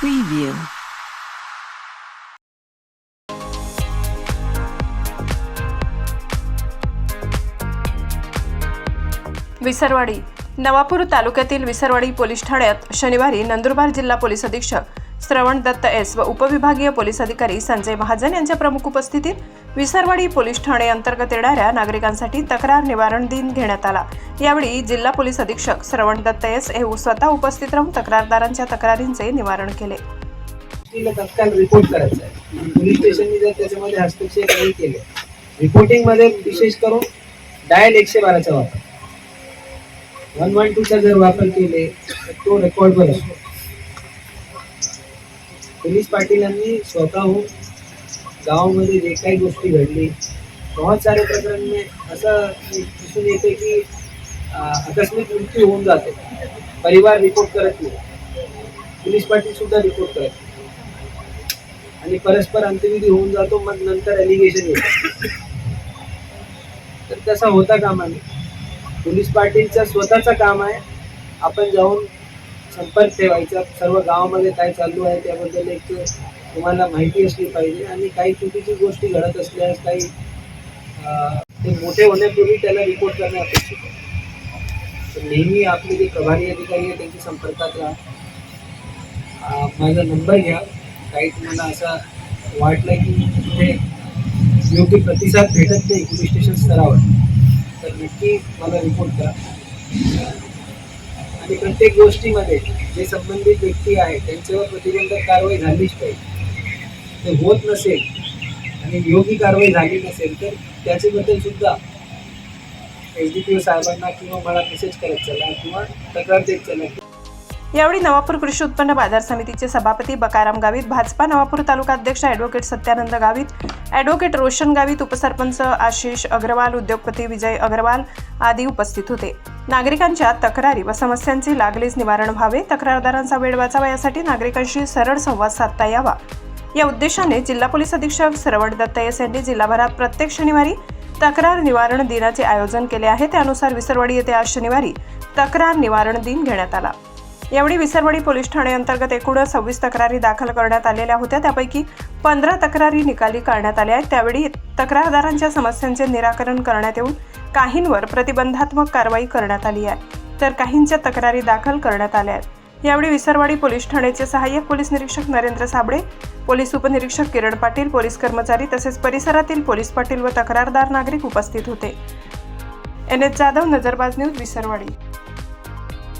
Preview. Visarwadi Navapur तालुक्यातील Visarwadi police ठाण्यात शनिवारी नंदुरबार जिल्हा पोलीस अधीक्षक श्रवण दत्त एस व उपविभागीय पोलीस अधिकारी संजय महाजन यांच्या प्रमुख उपस्थितीत विसरवाडी पोलीस ठाणे अंतर्गत येणाऱ्या नागरिकांसाठी तक्रार निवारण दिन घेण्यात आला. यावेळी जिल्हा पोलीस अधीक्षक श्रवण दत्त एस हे स्वतः उपस्थित राहून तक्रारदारांच्या तक्रारींचे निवारण केले. तत्काळ रिपोर्ट करायचा आहे. पोलीस स्टेशनने जर त्याच्यामध्ये हस्तक्षेप नाही केले रिपोर्टिंगमध्ये विशेष करून डायल एकशे बाराचा वापर. वन वन टूचा जर वापर केले तर तो रेकॉर्डवर असतो. पोलीस पाटीलांनी स्वतःहून गावामध्ये जे काही गोष्टी घडली बहुत सारे प्रकरण में असं दिसून येते की आकस्मिक मृत्यू होऊन जाते. परिवार रिपोर्ट करत नाही. पोलीस पाटील सुद्धा रिपोर्ट करत नाही. आणि परस्पर अंत्यविधी होऊन जातो मग नंतर एलिगेशन येतो. तर तसा होता कामा नये पोलीस पाटीलचं स्वतःचं काम आहे. आपण जाऊन संपर्क ठेवायचा. सर्व गावामध्ये काय चालू आहे त्याबद्दल एक तुम्हाला माहिती असली पाहिजे. आणि काही चुकीची गोष्टी घडत असल्यास काही ते मोठे होण्यापूर्वी त्याला रिपोर्ट करणे अपेक्षित आहे. तर नेहमी आपले जे प्रभारी अधिकारी आहे त्यांच्या संपर्कात राहा. माझा नंबर घ्या. काही तुम्हाला असा वाटलं की तिथे योग्य प्रतिसाद भेटत नाही पोलीस स्टेशन स्तरावर. तर नक्की मला रिपोर्ट करा. आणि प्रत्येक गोष्टीमध्ये जे संबंधित व्यक्ती आहे त्यांच्यावर प्रतिबंधक कारवाई झालीच पाहिजे. ते होत नसेल आणि योग्य कारवाई झाली नसेल तर त्याच्याबद्दल सुद्धा एस डी पी ओ साहेबांना किंवा मला मेसेज करत चला किंवा तक्रार देत चला. यावेळी नवापूर कृषी उत्पन्न बाजार समितीचे सभापती बकाराम गावित भाजपा नवापूर तालुका अध्यक्ष ॲडव्होकेट सत्यानंद गावित ॲडव्होकेट रोशन गावित उपसरपंच आशिष अग्रवाल उद्योगपती विजय अग्रवाल आदी उपस्थित होते. नागरिकांच्या तक्रारी व समस्यांचे लागलीच निवारण व्हावे तक्रारदारांचा वेळ वाचावा यासाठी नागरिकांशी सरळ संवाद साधता यावा. या उद्देशाने जिल्हा पोलीस अधीक्षक श्रवण दत्तयस यांनी जिल्हाभरात प्रत्येक शनिवारी तक्रार निवारण दिनाचे आयोजन केले आहे. त्यानुसार विसरवाडी येथे आज शनिवारी तक्रार निवारण दिन घेण्यात आला. यावेळी विसरवाडी पोलीस ठाणे अंतर्गत एकूण सव्वीस तक्रारी दाखल करण्यात आलेल्या होत्या. त्यापैकी पंधरा तक्रारी निकाली करण्यात आल्या आहेत. त्यावेळी तक्रारदारांच्या समस्यांचे निराकरण करण्यात येऊन काहींवर प्रतिबंधात्मक कारवाई करण्यात आली आहे. तर काहींच्या तक्रारी दाखल करण्यात आल्या आहेत. यावेळी विसरवाडी पोलीस ठाण्याचे सहाय्यक पोलीस निरीक्षक नरेंद्र साबळे पोलीस उपनिरीक्षक किरण पाटील पोलीस कर्मचारी तसेच परिसरातील पोलीस पाटील व तक्रारदार नागरिक उपस्थित होते. N H Jadhav Nazarbaaz news Visarwadi.